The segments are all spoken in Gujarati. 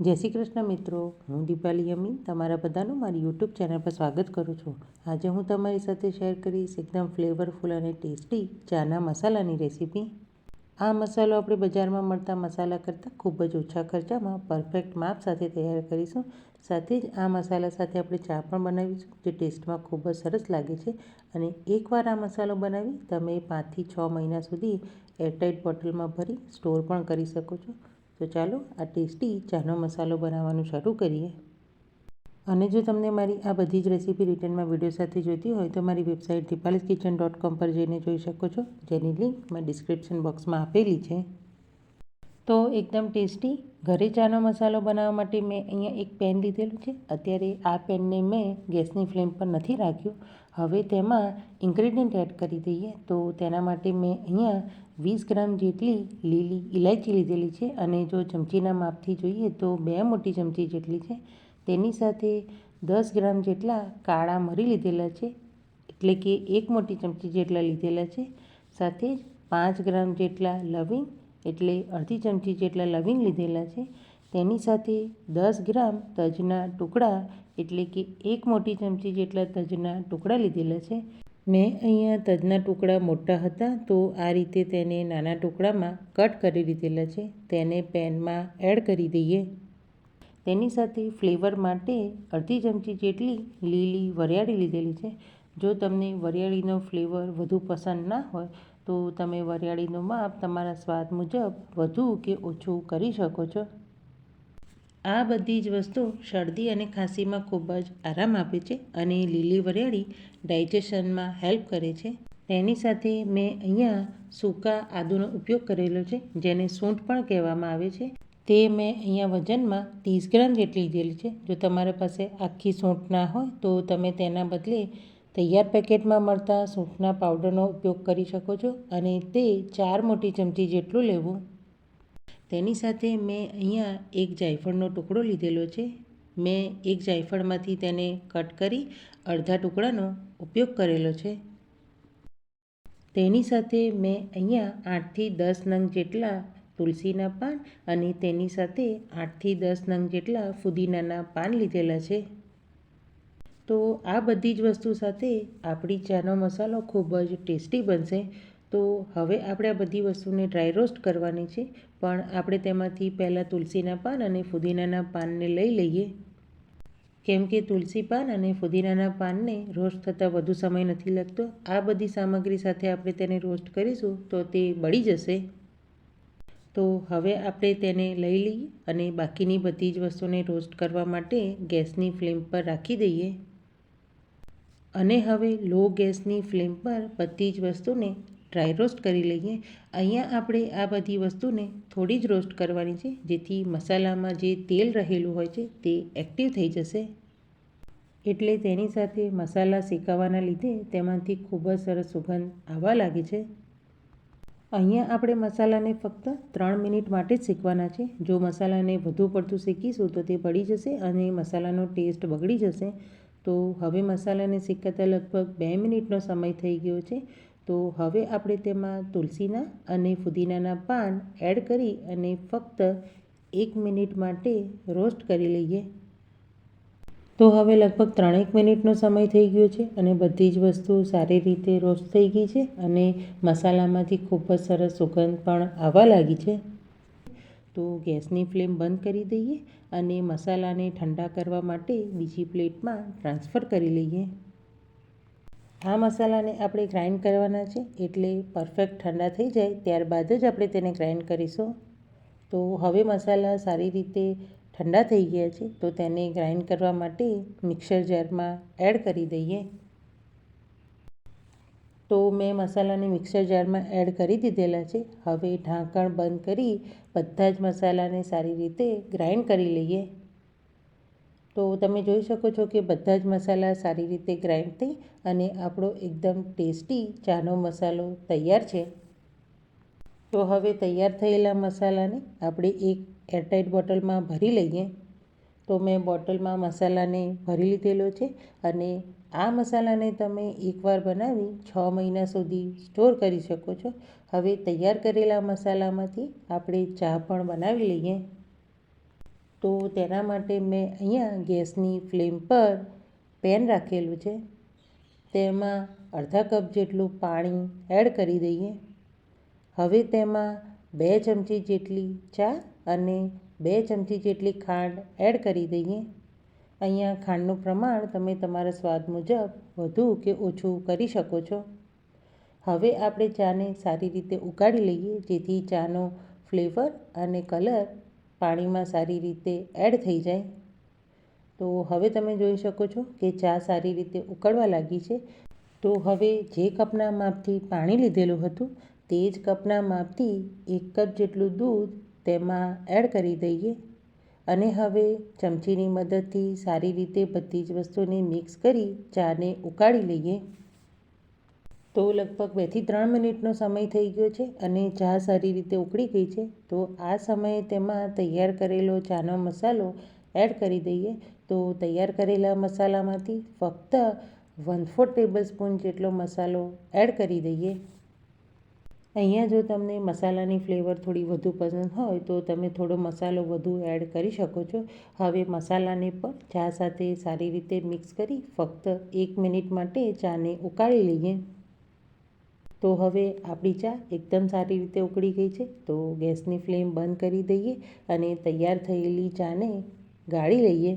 જય શ્રી કૃષ્ણ મિત્રો. હું દીપાલી અમી, તમારા બધાનું મારી યુટ્યુબ ચેનલ પર સ્વાગત કરું છું. આજે હું તમારી સાથે શેર કરીશ એકદમ ફ્લેવરફુલ અને ટેસ્ટી ચાના મસાલાની રેસીપી આ મસાલો આપણે બજારમાં મળતા મસાલા કરતાં ખૂબ જ ઓછા ખર્ચામાં પરફેક્ટ માપ સાથે તૈયાર કરીશું. સાથે જ આ મસાલા સાથે આપણે ચા પણ બનાવીશું, જે ટેસ્ટમાં ખૂબ જ સરસ લાગે છે. અને એકવાર આ મસાલો બનાવી તમે પાંચથી છ મહિના સુધી એરટાઇટ બોટલમાં ભરી સ્ટોર પણ કરી શકો છો. તો ચાલો આ ટેસ્ટી ચાનો મસાલો બનાવવાનું શરૂ કરીએ. અને જો તમને મારી આ બધી જ રેસીપી રિટર્નમાં વીડિયો સાથે જોઈતી હોય તો મારી વેબસાઇટ દીપાલીસ કિચન ડોટ કોમ પર જઈને જોઈ શકો છો, જેની લિંક મેં ડિસ્ક્રિપ્શન બોક્સમાં આપેલી છે. તો એકદમ ટેસ્ટી ઘરે ચાનો મસાલો બનાવવા માટે મેં અહીંયા એક પેન લીધેલું છે. અત્યારે આ પેનને મેં ગેસની ફ્લેમ પર નથી રાખ્યું. હવે તેમાં ઇન્ગ્રેડિયન્ટ એડ કરી દઈએ, તો તેના માટે મેં અહીંયા વીસ ગ્રામ જેટલી લીલી ઇલાયચી લીધેલી છે અને જો ચમચીના માપથી જોઈએ તો બે મોટી ચમચી જેટલી છે. તેની સાથે દસ ગ્રામ જેટલા કાળા મરી લીધેલા છે, એટલે કે એક મોટી ચમચી જેટલા લીધેલા છે. સાથે જ પાંચ ગ્રામ જેટલા લવિંગ, એટલે અડધી ચમચી જેટલા લવિંગ લીધેલા છે. તેની સાથે દસ ગ્રામ તજના ટુકડા, એટલે કે એક મોટી ચમચી જેટલા તજના ટુકડા લીધેલા છે. મેં અહીંયા તજના ટુકડા મોટા હતા, તો આ રીતે તેને નાના ટુકડામાં કટ કરી લીધેલા છે. તેને પેનમાં એડ કરી દઈએ. તેની સાથે ફ્લેવર માટે અડધી ચમચી જેટલી લીલી વરિયાળી લીધેલી છે. જો તમને વરિયાળીનો ફ્લેવર વધુ પસંદ ના હોય, તો તમે વરિયાળીનું માપ તમારા સ્વાદ મુજબ વધુ કે ઓછું કરી શકો છો. આ બધી જ વસ્તુ શરદી અને ખાંસીમાં ખૂબ જ આરામ આપે છે અને લીલી વરિયાળી ડાયજેશનમાં હેલ્પ કરે છે. તેની સાથે મેં અહીંયા સૂકા આદુનો ઉપયોગ કરેલો છે, જેને સૂંઠ પણ કહેવામાં આવે છે. તે મેં અહીંયા વજનમાં ત્રીસ ગ્રામ જેટલી લીધેલી છે. જો તમારા પાસે આખી સૂંઠ ના હોય, તો તમે તેના બદલે તૈયાર પેકેટમાં મળતા સૂંઠના પાવડરનો ઉપયોગ કરી શકો છો અને તે ચાર મોટી ચમચી જેટલું લેવું તેની સાથે મેં અહીંયા એક જાયફળનો ટુકડો લીધેલો છે. મેં એક જાયફળમાંથી તેને કટ કરી અડધા ટુકડાનો ઉપયોગ કરેલો છે. તેની સાથે મેં અહીંયા આઠથી દસ નંગ જેટલા તુલસીના પાન અને તેની સાથે આઠથી દસ નંગ જેટલા ફુદીનાના પાન લીધેલા છે. તો આ બધી જ વસ્તુ સાથે આપણી ચાનો મસાલો ખૂબ જ ટેસ્ટી બનશે. તો હવે આપણે આ બધી વસ્તુને ડ્રાય રોસ્ટ કરવાની છે. પણ આપણે તેમાંથી પહેલાં તુલસીના પાન અને ફુદીનાના પાનને લઈ લઈએ. કેમ કે તુલસી પાન અને ફુદીનાના પાનને રોસ્ટ થતાં વધુ સમય નથી લાગતો. આ બધી સામગ્રી સાથે આપણે તેને રોસ્ટ કરીશું તો તે બળી જશે. તો હવે આપણે તેને લઈ લઈએ અને બાકીની બધી જ વસ્તુને રોસ્ટ કરવા માટે ગેસની ફ્લેમ પર રાખી દઈએ. અને હવે લો ગેસની ફ્લેમ પર બધી જ વસ્તુને ડ્રાય રોસ્ટ કરી લઈએ. અહીંયા આપણે આ બધી વસ્તુને થોડી જ રોસ્ટ કરવાની છે, જેથી મસાલામાં જે તેલ રહેલું હોય છે તે એક્ટિવ થઈ જશે. એટલે તેની સાથે મસાલા શેકાવાના લીધે તેમાંથી ખૂબ જ સરસ સુગંધ આવવા લાગે છે. અહીંયા આપણે મસાલાને ફક્ત ત્રણ મિનિટ માટે જ શેકવાના છે. જો મસાલાને વધુ પડતું શેકીશું તો તે બળી જશે અને મસાલાનો ટેસ્ટ બગડી જશે. તો હવે મસાલાને શેકાતા લગભગ બે મિનિટનો સમય થઈ ગયો છે. તો હવે આપણે તેમાં તુલસીના અને ફુદીનાના પાન એડ કરી અને ફક્ત એક મિનિટ માટે રોસ્ટ કરી લઈએ. તો હવે લગભગ ત્રણેક મિનિટનો સમય થઈ ગયો છે અને બધી જ વસ્તુ સારી રીતે રોસ્ટ થઈ ગઈ છે અને મસાલામાંથી ખૂબ જ સરસ સુગંધ પણ આવવા લાગી છે. તો ગેસની ફ્લેમ બંધ કરી દઈએ અને મસાલાને ઠંડા કરવા માટે બીજી પ્લેટમાં ટ્રાન્સફર કરી લઈએ. આ મસાલાને આપણે ગ્રાઇન્ડ કરવાના છે એટલે પરફેક્ટ ઠંડા થઈ જાય ત્યારબાદ જ આપણે તેને ગ્રાઇન્ડ કરીશું. તો હવે મસાલા સારી રીતે ઠંડા થઈ ગયા છે તો તેને ગ્રાઇન્ડ કરવા માટે મિક્સર જારમાં એડ કરી દઈએ. તો મેં મસાલાને મિક્સર જારમાં એડ કરી દીધેલા છે. હવે ઢાંકણ બંધ કરી બધા જ મસાલાને સારી રીતે ગ્રાઇન્ડ કરી લઈએ. તો તમે જોઈ શકો છો કે બધા જ મસાલા સારી રીતે ગ્રાઇન્ડ થઈ અને આપણો એકદમ ટેસ્ટી ચાનો મસાલો તૈયાર છે. તો હવે તૈયાર થયેલા મસાલાને આપણે એક એરટાઇટ બોટલમાં ભરી લઈએ. તો મેં બોટલમાં મસાલાને ભરી લીધેલો છે અને આ મસાલાને તમે એકવાર બનાવી છ મહિના સુધી સ્ટોર કરી શકો છો. હવે તૈયાર કરેલા મસાલામાંથી આપણે ચા પણ બનાવી લઈએ. તો તેના માટે મેં અહીંયા ગેસની ફ્લેમ પર પેન રાખેલું છે. તેમાં અડધા કપ જેટલું પાણી એડ કરી દઈએ. હવે તેમાં બે ચમચી જેટલી ચા અને બે ચમચી જેટલી ખાંડ એડ કરી દઈએ. અહીંયા ખાંડનું પ્રમાણ તમે તમારા સ્વાદ મુજબ વધુ કે ઓછું કરી શકો છો. હવે આપણે ચાને સારી રીતે ઉકાળી લઈએ, જેથી ચાનો ફ્લેવર અને કલર પાણીમાં સારી રીતે એડ થઈ જાય, તો હવે તમે જોઈ શકો છો કે ચા સારી રીતે ઉકળવા લાગી છે. તો હવે જે કપના માપથી પાણી લીધેલું હતું, તે જ કપના માપથી એક કપ જેટલું દૂધ તેમાં એડ કરી દઈએ. અને હવે ચમચીની મદદથી સારી રીતે બધી જ વસ્તુને મિક્સ કરી ચાને ઉકાળી લઈએ. તો લગભગ બેથી ત્રણ મિનિટનો સમય થઈ ગયો છે અને ચા સારી રીતે ઉકળી ગઈ છે. તો આ સમયે તેમાં તૈયાર કરેલો ચાનો મસાલો એડ કરી દઈએ. તો તૈયાર કરેલા મસાલામાંથી ફક્ત વન ફોર ટેબલ સ્પૂન જેટલો મસાલો એડ કરી દઈએ. અહીંયા જો તમને મસાલાની ફ્લેવર થોડી વધુ પસંદ હોય તો તમે થોડો મસાલો વધુ એડ કરી શકો છો. હવે મસાલાને પણ ચા સાથે સારી રીતે મિક્સ કરી ફક્ત એક મિનિટ માટે ચાને ઉકાળી લઈએ. તો હવે આપણી ચા એકદમ સારી રીતે ઉકળી ગઈ છે. તો ગેસની ફ્લેમ બંધ કરી દઈએ અને તૈયાર થયેલી ચાને ગાળી લઈએ.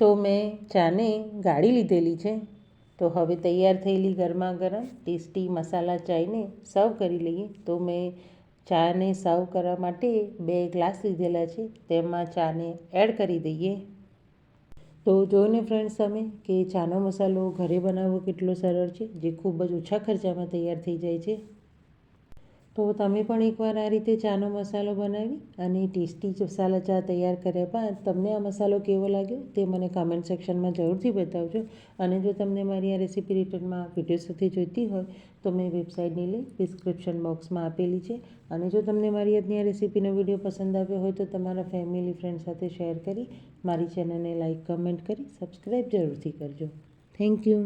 તો મેં ચાને ગાળી લીધેલી છે. તો હવે તૈયાર થયેલી ગરમા ગરમ ટેસ્ટી મસાલા ચાયને સર્વ કરી લઈએ. તો મેં ચાને સર્વ કરવા માટે બે ગ્લાસ લીધેલા છે. તેમાં ચાને એડ કરી દઈએ. તો જોઈને ફ્રેન્ડ્સ તમે કે ચાનો મસાલો ઘરે બનાવવો કેટલો સરળ છે? જે ખૂબ જ ઓછા ખર્ચામાં તૈયાર થઈ જાય છે. તો તમે પણ એકવાર આ રીતે ચાનો મસાલો બનાવી અને ટેસ્ટી મસાલા ચા તૈયાર કર્યા બાદ તમને આ મસાલો કેવો લાગ્યો તે મને કમેન્ટ સેક્શનમાં જરૂરથી બતાવજો. અને જો તમને મારી આ રેસીપી રિટર્નમાં વીડિયો સાથે જોઈતી હોય, તો મેં વેબસાઇટની લિંક ડિસ્ક્રિપ્શન બોક્સમાં આપેલી છે. અને જો તમને મારી આજની આ રેસીપીનો વીડિયો પસંદ આવ્યો હોય તો તમારા ફેમિલી ફ્રેન્ડ સાથે શેર કરી, મારી ચેનલને લાઇક કમેન્ટ કરી સબસ્ક્રાઈબ જરૂરથી કરજો. Thank you